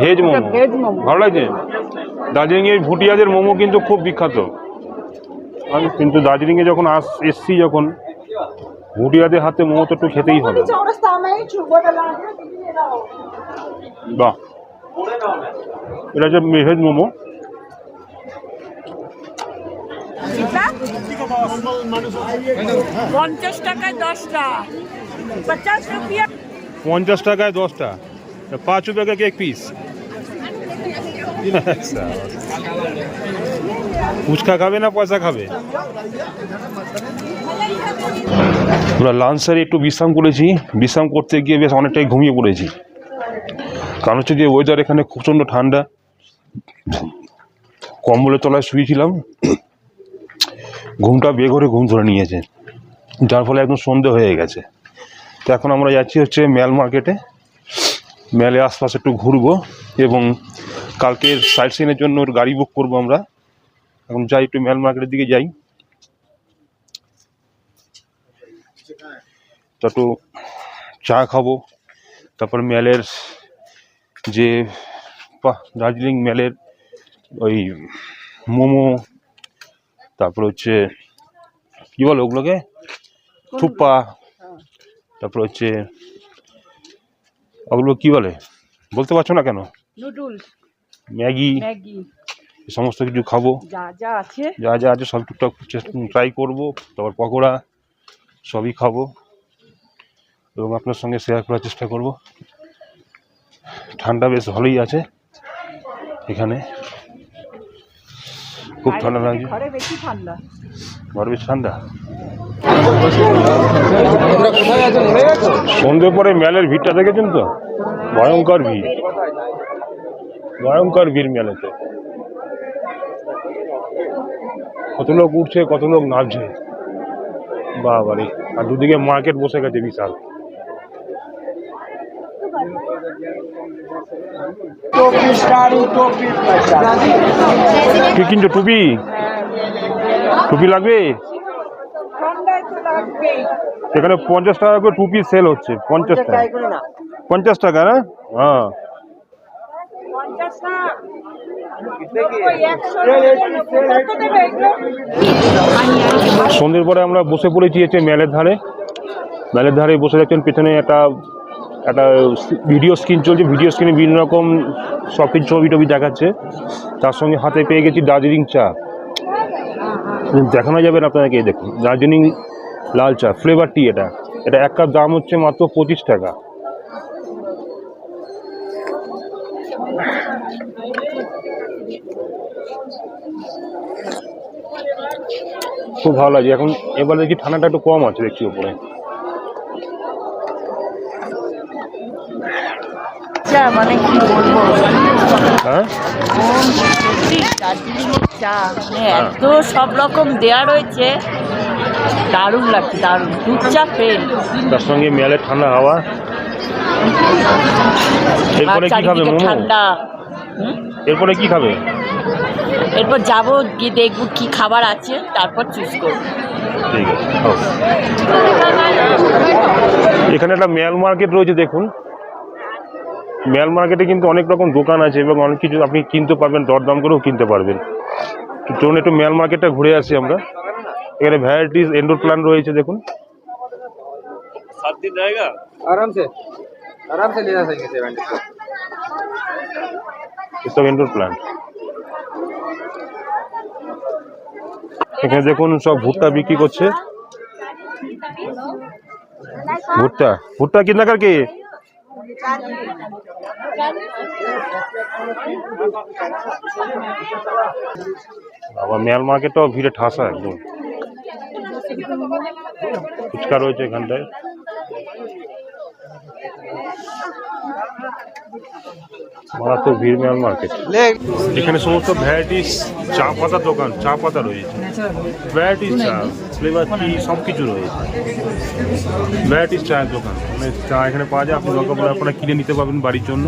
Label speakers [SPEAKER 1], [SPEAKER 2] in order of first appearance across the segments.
[SPEAKER 1] Veg momo.
[SPEAKER 2] Veg momo.
[SPEAKER 1] ভালো লাগছে? দার্জিলিং এর ভুটিয়াদের মোমো কিন্তু খুব বিখ্যাত। আমি কিন্তু দার্জিলিংয়ে যখন আস এসছি যখন ভুটিয়াদের হাতে মোমো তো একটু খেতেই হবে। বাহ। এটা হচ্ছে ভেজ মোমো।
[SPEAKER 2] পঞ্চাশ টাকায় দশটা। পঞ্চাশ
[SPEAKER 1] টাকায় দশটা। পাঁচ রুপিয়া কা এক পিস ফুচকা খাবে না পয়সা খাবে? আমরা লাঞ্চ সারে একটু বিশ্রাম করেছি। বিশ্রাম করতে গিয়ে বেশ অনেকটাই ঘুমিয়ে পড়েছি। কারণ হচ্ছে যে ওয়েদার এখানে প্রচণ্ড ঠান্ডা। কম্বলের তলায় শুয়েছিলাম। ঘুমটা বেঘরে ঘরে ঘুম ধরে নিয়েছে। যার ফলে একদম সন্ধে হয়ে গেছে। তো এখন আমরা যাচ্ছি হচ্ছে ম্যাল মার্কেটে। ম্যালে আশপাশে একটু ঘুরবো এবং কালকের সাইট সিনের জন্য ওর গাড়ি বুক করব আমরা। এখন যাই একটু ম্যাল মার্কেটের দিকে যাই। তো একটু চা খাব। তারপর ম্যালের যে দার্জিলিং ম্যালের ওই মোমো তারপর হচ্ছে কী বলো ওগুলোকে? থুপ্পা তারপর হচ্ছে ওগুলো কি বলে? বলতে পারছ না কেন?
[SPEAKER 2] নুডলস।
[SPEAKER 1] ম্যাগি।
[SPEAKER 2] ম্যাগি।
[SPEAKER 1] সমস্ত কিছু খাব।
[SPEAKER 2] যা যা আছে।
[SPEAKER 1] যা যা আছে সব টুকটাক ট্রাই করব। তারপর পকোড়া সবই খাব। এবং আপনার সঙ্গে শেয়ার করার চেষ্টা করব। ঠান্ডা বেশ ভালোই আছে এখানে। খুব ঠান্ডা লাগছে।
[SPEAKER 2] ঘরে বেশি ঠান্ডা?
[SPEAKER 1] ঘর সন্ধ্যে পরে মেলের ভিড়টা দেখেছেন তো? ভয়ঙ্কর ভিড়। ভয়ঙ্কর ভিড় মেলেতে। কত লোক উঠছে, কত লোক নামছে বাবারে, আর দুদিকে মার্কেট বসে গেছে বিশাল। কি কিনছো, টুপি? টুপি লাগবে? এখানে পঞ্চাশ টাকা করে টুপি সেল হচ্ছে পঞ্চাশ টাকা। পঞ্চাশ টাকা না? হ্যাঁ? সন্ধ্যের পরে আমরা বসে পড়েছি হচ্ছে মেলের ধারে। মেলের ধারে বসে যাচ্ছেন পেছনে একটা একটা ভিডিও স্ক্রিন চলছে। ভিডিও স্ক্রিনে বিভিন্ন রকম কিছু ছবি টবি দেখাচ্ছে। তার সঙ্গে হাতে পেয়ে গেছি দার্জিলিং চা। দেখানো যাবে না আপনাদেরকে দেখুন। দার্জিলিং লাল চা ফ্লেভার টি এটা। এটা এক কাপ দাম হচ্ছে মাত্র পঁচিশ টাকা। খুব ভালো লাগছে। এখন এবার দেখি ঠান্ডাটা একটু কম আছে দেখছি উপরে।
[SPEAKER 2] চা মানে কি বলব?
[SPEAKER 1] হ্যাঁ?
[SPEAKER 2] চা। মানে এত সব রকম দেয়া রয়েছে। দারুণ লাগছে দারুণ। দুধ চা ফেল
[SPEAKER 1] তার সঙ্গে মেলের ঠান্ডা হাওয়া। এরপরে কি খাবে
[SPEAKER 2] ঠান্ডা।
[SPEAKER 1] এরপরে কি খাবে?
[SPEAKER 2] এরপর যাব গিয়ে দেখব কি খাবার আছে তারপর চুজ করব।
[SPEAKER 1] ঠিক আছে এখানে একটা মেল মার্কেট রয়েছে দেখুন। মেল মার্কেটে কিন্তু অনেক রকম দোকান আছে এবং অনেক কিছু আপনি কিনতে পারবেন দরদাম করেও কিনতে পারবেন। তো চলুন একটু মেল মার্কেটটা ঘুরে আসি আমরা। এখানে ভ্যারাইটিস এন্ডোর প্ল্যান রয়েছে দেখুন।
[SPEAKER 3] জায়গা?
[SPEAKER 1] আরামসে ইনডোর প্ল্যান্ট এখানে দেখুন সব ভুট্টা বিক্রি করছে। ভুট্টা? ভুট্টা কি কার কি? আবার মেয়াল মার্কেটটাও ভিড়ে ঠাসা একদম। ফুচকা রয়েছে এখানটায়। মারাত্মক ভিড় মেল মার্কেট এখানে সমস্ত ভ্যারাইটিস চা পাতার দোকান চা পাতা রয়েছে। ভ্যারাইটিস চা ফ্লেভার টি সব কিছু রয়েছে। ভ্যারাইটিস চায়ের দোকান। মানে চা এখানে পাওয়া যায় আপনি দরকার আপনারা কিনে নিতে পারবেন বাড়ির জন্য।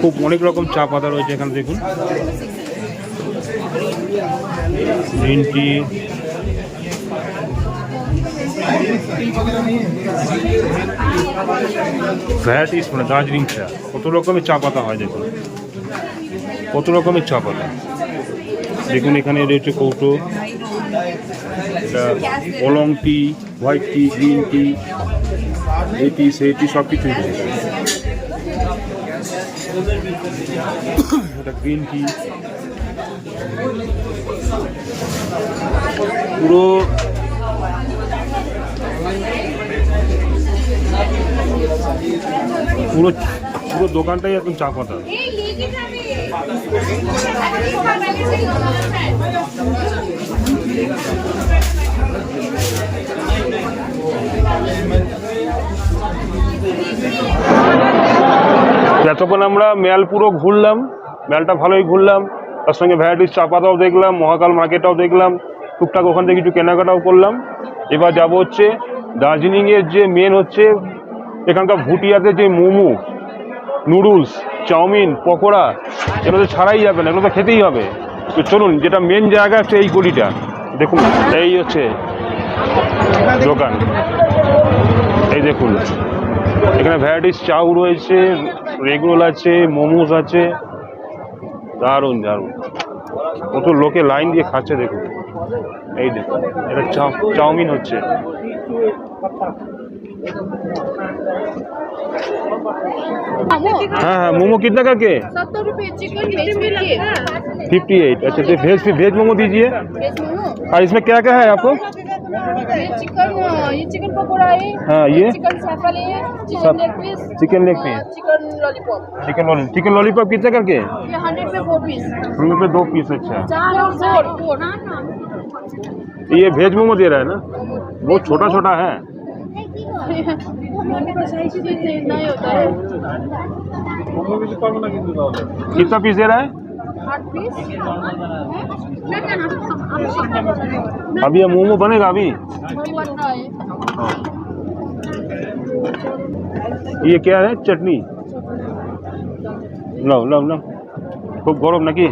[SPEAKER 1] খুব অনেক রকম চা পাতা রয়েছে এখানে দেখুন। গ্রিন টি ভ্যারাইটিস মানে দার্জিলিং চা। কত রকমের চা পাতা হয় দেখুন। কত রকমের চা পাতা। দেখুন এখানে রয়েছে কৌটো, এটা টি, হোয়াইট টি, গ্রিন টি এটি সেটি সব কিছুই রয়েছে। Green tea. পুরো পুরো পুরো দোকানটাই এখন চা পাতা। এতক্ষণ আমরা মেল পুরো ঘুরলাম মেলটা ভালোই ঘুরলাম তার সঙ্গে ভ্যারাইটিস চা পাতাও দেখলাম মহাকাল মার্কেটটাও দেখলাম টুকটাক ওখান থেকে কিছু কেনাকাটাও করলাম। এবার যাব হচ্ছে দার্জিলিংয়ের যে মেন হচ্ছে এখানকার ভুটিয়াতে যে মোমো নুডলস চাউমিন, পকোড়া, এগুলো তো ছাড়াই যাবে না, এগুলো তো খেতেই হবে। তো চলুন, যেটা মেন জায়গা হচ্ছে এই গলিটা, দেখুন, এই হচ্ছে দোকান। এই দেখুন, এখানে ভ্যারাইটিস চাউ রয়েছে রেগুলার আছে মোমোস আছে। দারুণ দারুণ। কত লোকে লাইন দিয়ে খাচ্ছে, দেখুন। এই দেখুন এটা চাউ- চাউমিন হচ্ছে हाँ हाँ मोमो कितना का के
[SPEAKER 4] सत्तर रुपए चिकन वेज मिलिए
[SPEAKER 1] फिफ्टी एट अच्छा तो भेज भेज मोमो दीजिए
[SPEAKER 4] वेज मोमो
[SPEAKER 1] और इसमें क्या क्या है आपको
[SPEAKER 4] ये चिकन ये चिकन पकौड़ा है
[SPEAKER 1] हाँ ये
[SPEAKER 4] चिकन सैफल है चिकन
[SPEAKER 1] सब-
[SPEAKER 4] leg piece
[SPEAKER 1] chicken leg piece.
[SPEAKER 4] Chicken lollipop
[SPEAKER 1] chicken lolly chicken lollipop कितने करके
[SPEAKER 4] ये हंड्रेड में फोर पीस
[SPEAKER 1] हम पे दो पीस अच्छा
[SPEAKER 4] चार फोर फोर तो
[SPEAKER 1] ये भेज मोमो दे रहा है ना? वो छोटा छोटा है कितना पीस दे रहा है? अभी ये मोमो बनेगा अभी? ये क्या है? चटनी। लो लो लो खूब गौरव नकी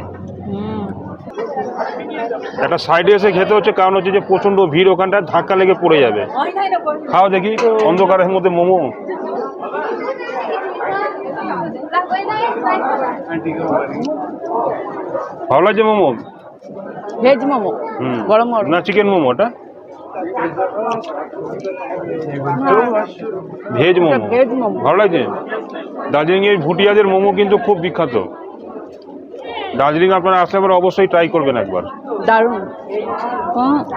[SPEAKER 1] একটা সাইডে এসে খেতে হচ্ছে কারণ হচ্ছে যে প্রচণ্ড ভিড় ওখানটায় ধাক্কা লেগে পড়ে যাবে। খাও দেখি অন্ধকারের মধ্যে মোমো। ভালো লাগছে মোমো?
[SPEAKER 2] ভেজ মোমো গরম
[SPEAKER 1] না চিকেন মোমো ওটা? ভেজ মোমো।
[SPEAKER 2] ভেজ মোমো।
[SPEAKER 1] ভালো লাগছে? দার্জিলিং এর ভুটিয়াদের মোমো কিন্তু খুব বিখ্যাত। দার্জিলিং আপনারা আসলে পরে অবশ্যই ট্রাই করবেন একবার।
[SPEAKER 2] দারুণ।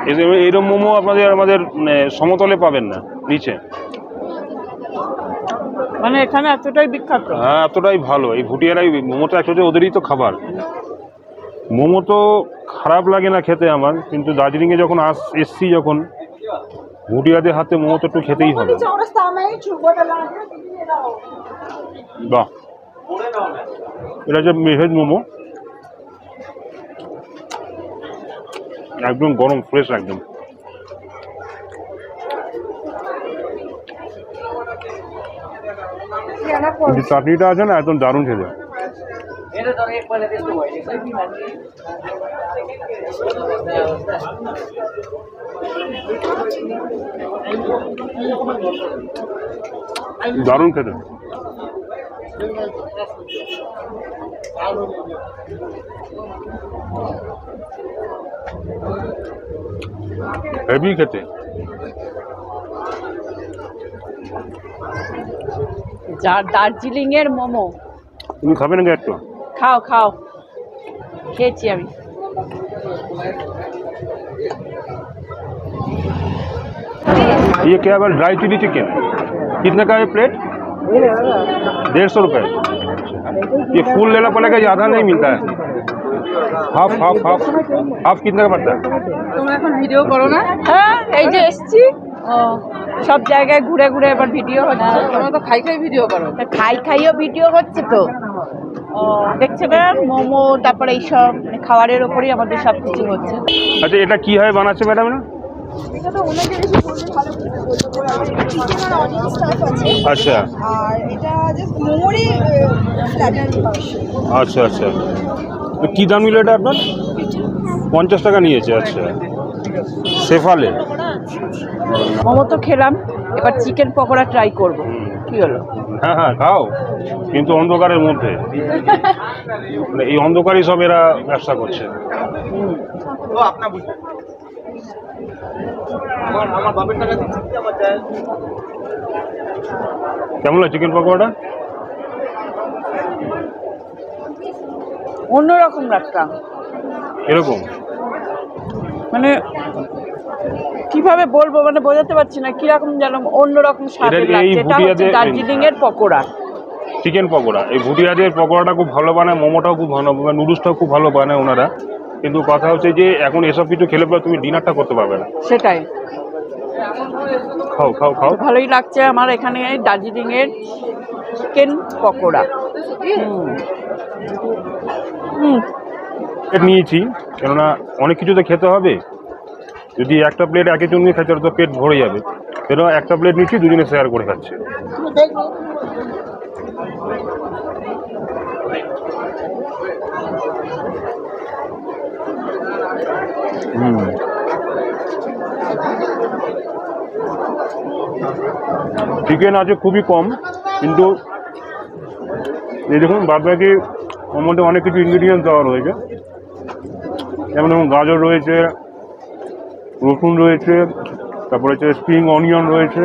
[SPEAKER 1] এই- এইরকম মোমো আপনাদের আমাদের মানে, সমতলে পাবেন না নিচে।
[SPEAKER 2] মানে এখানে এতটাই বিখ্যাত?
[SPEAKER 1] হ্যাঁ এতটাই ভালো। এই ভুটিয়ারাই মোমোটা অ্যাকচুয়ালি ওদেরই তো খাবার। মোমো তো খারাপ লাগে না খেতে আমার কিন্তু দার্জিলিংয়ে যখন আস এসছি যখন ভুটিয়াদের হাতে মোমো তো একটু খেতেই হবে। বাহ। এটা হচ্ছে ভেজ মোমো। একদম গরম ফ্রেশ একদম। চাটনিটা আছে না একদম দারুণ খেতে। দারুণ খেতে। হেভি খেতে
[SPEAKER 2] যা- দার্জিলিং এর মোমো
[SPEAKER 1] তুমি খাবে নাকি একটু
[SPEAKER 2] খাও খাও খেয়েছি আমি
[SPEAKER 1] ये क्या है ड्राई चिली चिकन कितने का है प्लेट डेढ़ सौ रुपये ये फूल लेना पड़ेगा ये आधा नहीं मिलता है हाफ हाफ हाफ हाफ कितने का पड़ता है
[SPEAKER 2] তোমরা এখন ভিডিও করো না হ্যাঁ এই যে এসছি ও সব জায়গায় ঘুরে ঘুরে এবার ভিডিও হচ্ছে তোমরা তো খাই খাই ভিডিও করো খাই খাইও ভিডিও হচ্ছে তো ও দেখছে না মোমো তারপরে এইসব মানে খাবারের ওপরেই আমাদের সব কিছু হচ্ছে
[SPEAKER 1] আচ্ছা এটা কি হয় বানাচ্ছে ম্যাডাম না আচ্ছা।
[SPEAKER 4] আর এটা জাস্ট মোমোরই ফ্ল্যাটার
[SPEAKER 1] আচ্ছা আচ্ছা। কী দাম নিল এটা আপনার? পঞ্চাশ টাকা নিয়েছে আচ্ছা। সেফালে
[SPEAKER 2] মোমো তো খেলাম এবার চিকেন পকোড়া ট্রাই করব। কি হলো?
[SPEAKER 1] হ্যাঁ হ্যাঁ খাও। কিন্তু অন্ধকারের মধ্যে। মানে এই অন্ধকারই সব এরা ব্যবসা করছে। কেমন লাগে চিকেন পকোড়াটা?
[SPEAKER 2] অন্যরকম একটা
[SPEAKER 1] এরকম?
[SPEAKER 2] মানে কীভাবে বলব মানে বোঝাতে পারছি না কীরকম যেন অন্যরকম লাগছে। এটা হচ্ছে দার্জিলিং এর পকোড়া।
[SPEAKER 1] চিকেন পকোড়া। এই ভুটিয়াদের পকোড়াটা খুব ভালো বানায় মোমোটাও খুব ভালো বানায় নুডলসটাও খুব ভালো বানায় ওনারা। কিন্তু কথা হচ্ছে যে এখন এসব কিছু খেলে পরে তুমি ডিনারটা করতে পারবে না।
[SPEAKER 2] সেটাই।
[SPEAKER 1] খাও খাও খাও।
[SPEAKER 2] ভালোই লাগছে আমার এখানে দার্জিলিং এর চিকেন পকোড়া।
[SPEAKER 1] নিয়েছি কেননা অনেক কিছু তো খেতে হবে। যদি একটা প্লেট একে জন নিয়ে খাচ্ছে তো পেট ভরে যাবে। সেটা একটা প্লেট নিচ্ছি দুজনে শেয়ার করে খাচ্ছে। চিকেন আছে খুবই কম, কিন্তু এই দেখুন বাদ বাকি ওর মধ্যে অনেক কিছু ইনগ্রিডিয়েন্টস দেওয়া রয়েছে। যেমন ধরুন গাজর রয়েছে, রসুন রয়েছে, তারপরে হচ্ছে স্প্রিং অনিয়ন রয়েছে।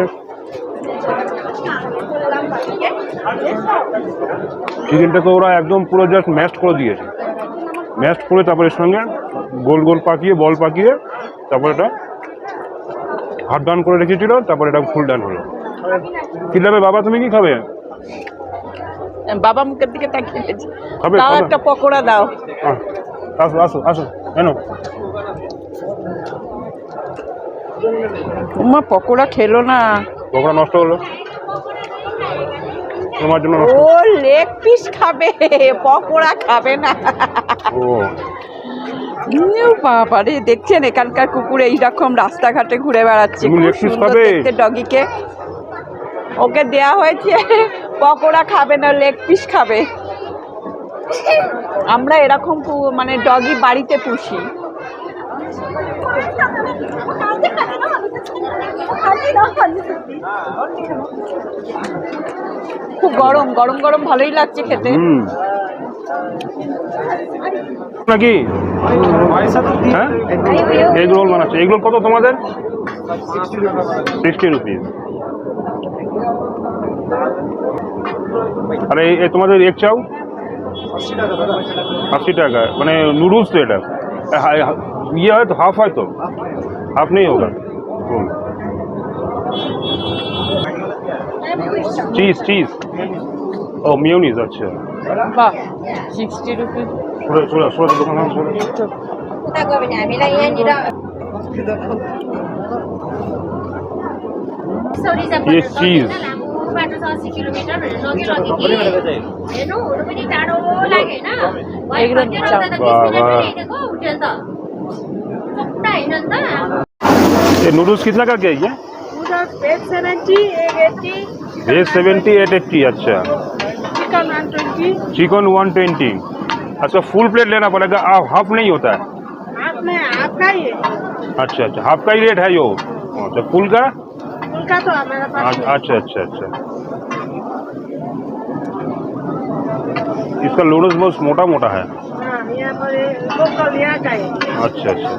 [SPEAKER 1] চিকেনটাকে ওরা একদম পুরো জাস্ট ম্যাশড করে দিয়েছে। ম্যাশড করে তারপরে এর সঙ্গে গোল গোল পাকিয়ে বল পাকিয়ে তারপর এটা হাফ ডান করে রেখেছিল তারপর এটা ফুল ডান হলো। কি নেবে বাবা তুমি কি খাবে?
[SPEAKER 2] বাবা মুখের দিকে তাকিয়ে।
[SPEAKER 1] খাবে,
[SPEAKER 2] দাও একটা পকোড়া দাও।
[SPEAKER 1] আসো আসো আসো কেন
[SPEAKER 2] তোমার পকোড়া খেলো না।
[SPEAKER 1] পকোড়া নষ্ট হলো। তোমার জন্য
[SPEAKER 2] ও লেগ পিস খাবে পকোড়া খাবে না।
[SPEAKER 1] ও।
[SPEAKER 2] ইউ বাবা রে দেখছেন এখানকার কুকুর এইরকম রাস্তাঘাটে ঘুরে বেড়াচ্ছে ডগিকে। ওকে দেয়া হয়েছে পকোড়া খাবে না লেগ পিস খাবে। আমরা এরকম মানে ডগি বাড়িতে পুষি। খুব গরম গরম গরম ভালোই লাগছে খেতে।
[SPEAKER 1] নাকি? হ্যাঁ? এগ রোল বানাচ্ছে। এগ রোল কত তোমাদের? সিক্সটি রুপিস আরে এই তোমাদের এগ চাও? আশি টাকা। মানে নুডলস তো এটা। এ, ইয়ে হয় তো হাফ হয় তো। হাফ নেই হোগা চিজ চিজ ও মিউনিস আচ্ছা
[SPEAKER 2] বাহ সিক্সটি রুপিস
[SPEAKER 1] छोरा छोरा छोरा दोकान छोरा
[SPEAKER 4] उता गयो भने हामीलाई यहाँनिर
[SPEAKER 1] ये चीज
[SPEAKER 5] बाटो छ अस्सी किलोमिटर भनेर लग्यो लग्यो कि हेर्नु हुनु पनि टाढो लाग्यो होइन
[SPEAKER 2] एकदम
[SPEAKER 5] भरे भन्दै
[SPEAKER 2] चाप।
[SPEAKER 5] गर्दा त बिस मिनट
[SPEAKER 1] वाह, वाह।
[SPEAKER 5] पनि हिँडेको होटेल त चोपडा होइन नि त
[SPEAKER 1] ये नूडल्स कितना का क्या है? ये वेज सेवेंटी एट एट्टी अच्छा।
[SPEAKER 4] चिकन वान
[SPEAKER 1] ट्वेंटी अच्छा फुल प्लेट लेना पड़ेगा। आ, हाफ़ नहीं होता है?
[SPEAKER 4] हाफ़ का ही
[SPEAKER 1] अच्छा अच्छा हाफ़ का ही रेट है यो। अच्छा फुल का?
[SPEAKER 4] उनका तो हमारा पास
[SPEAKER 1] अच्छा अच्छा अच्छा इसका नूडल्स बहुत मोटा मोटा है।
[SPEAKER 4] हाँ यहाँ पर लोकल यहाँ का है।
[SPEAKER 1] अच्छा अच्छा।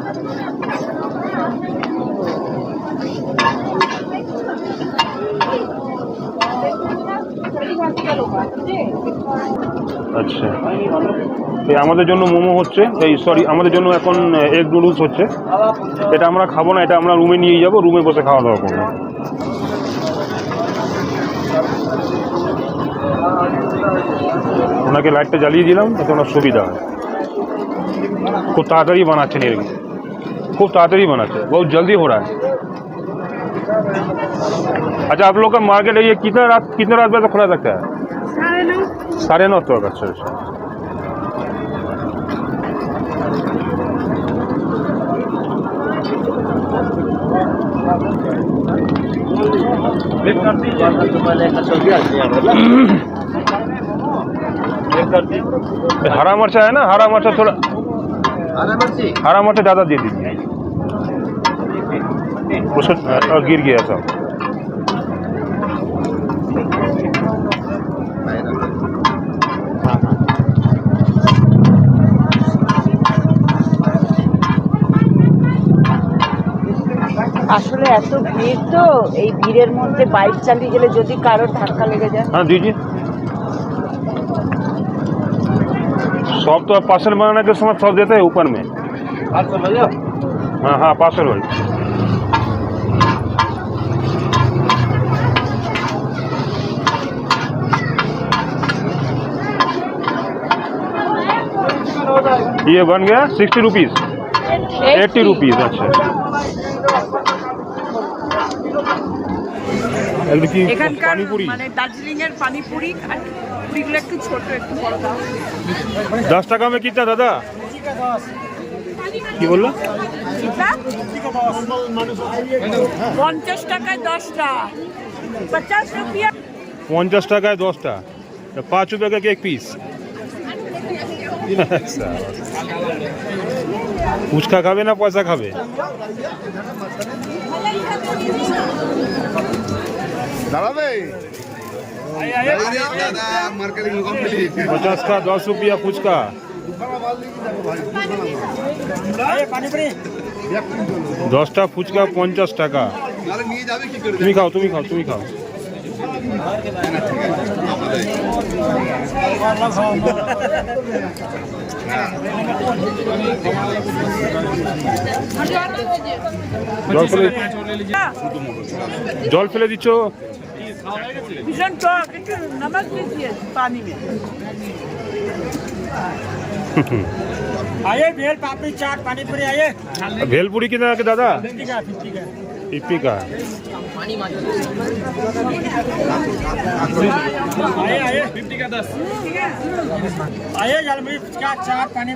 [SPEAKER 1] আচ্ছা। এই আমাদের জন্য মোমো হচ্ছে, এই সরি আমাদের জন্য এখন এগ নুডলস হচ্ছে। এটা আমরা খাব না, এটা আমরা রুমে নিয়ে যাব রুমে বসে খাওয়া দাওয়া করব। ওনাকে লাইটটা জ্বালিয়ে দিলাম, এতে ওনার সুবিধা হয়। খুব তাড়াতাড়ি বানাচ্ছেন এর। খুব তাড়াতাড়ি বানাচ্ছে বহু জলদি হো अच्छा आप लोग का मार्केट है ये कितना रात कितना रात बजे तक खुला रहता है
[SPEAKER 4] साढ़े नौ
[SPEAKER 1] साढ़े नौ तक अच्छा अच्छा हरा मरचा है ना हरा मरचा थोड़ा हरा मरचा ज़्यादा दे दीजिए गिर गया था
[SPEAKER 2] আসলে এত ভিড় তো এই ভিড়ের মধ্যে বাইক চালিয়ে গেলে যদি কারোর ধাক্কা লেগে যায়।
[SPEAKER 1] হ্যাঁ দিদি সব তো পাশের বানানোর সময় সব যেতে উপর में হ্যাঁ হ্যাঁ পাশের বাড়ি। ये बन गया सिक्सटी रुपीज एट्टी रुपीज अच्छा এগুলো কি
[SPEAKER 2] এখানকার
[SPEAKER 1] পানিপুরি
[SPEAKER 2] মানে দার্জিলিং এর পানিপুরি আর পুরিগুলো একটু ছোট একটু বড় দাও
[SPEAKER 1] दस टका में कितना दादा কি বললো
[SPEAKER 2] পঞ্চাশ টাকায় দশটা পঞ্চাশ রুপিয়া
[SPEAKER 1] পঞ্চাশ টাকায় দশটা তা পাঁচ রুপিয়া का एक पीस ফুচকা খাবে না পয়সা খাবে पचास का दस रुपया फुचका দশটা ফুচকা পঞ্চাশ টাকা তুমি খাও তুমি খাও তুমি খাও জল ফেলে জল ফেলে দিচ্ছ
[SPEAKER 2] ভীষণ টক একটু নমক দিজিয়ে পানি में
[SPEAKER 6] आइए भेल पापड़ी चाट पानी पूरी आइए
[SPEAKER 1] भेलपुरी कितना के दादा
[SPEAKER 6] ईपी का
[SPEAKER 1] है
[SPEAKER 6] आए आए फिफ्टी का दस आए यार क्या चार पानी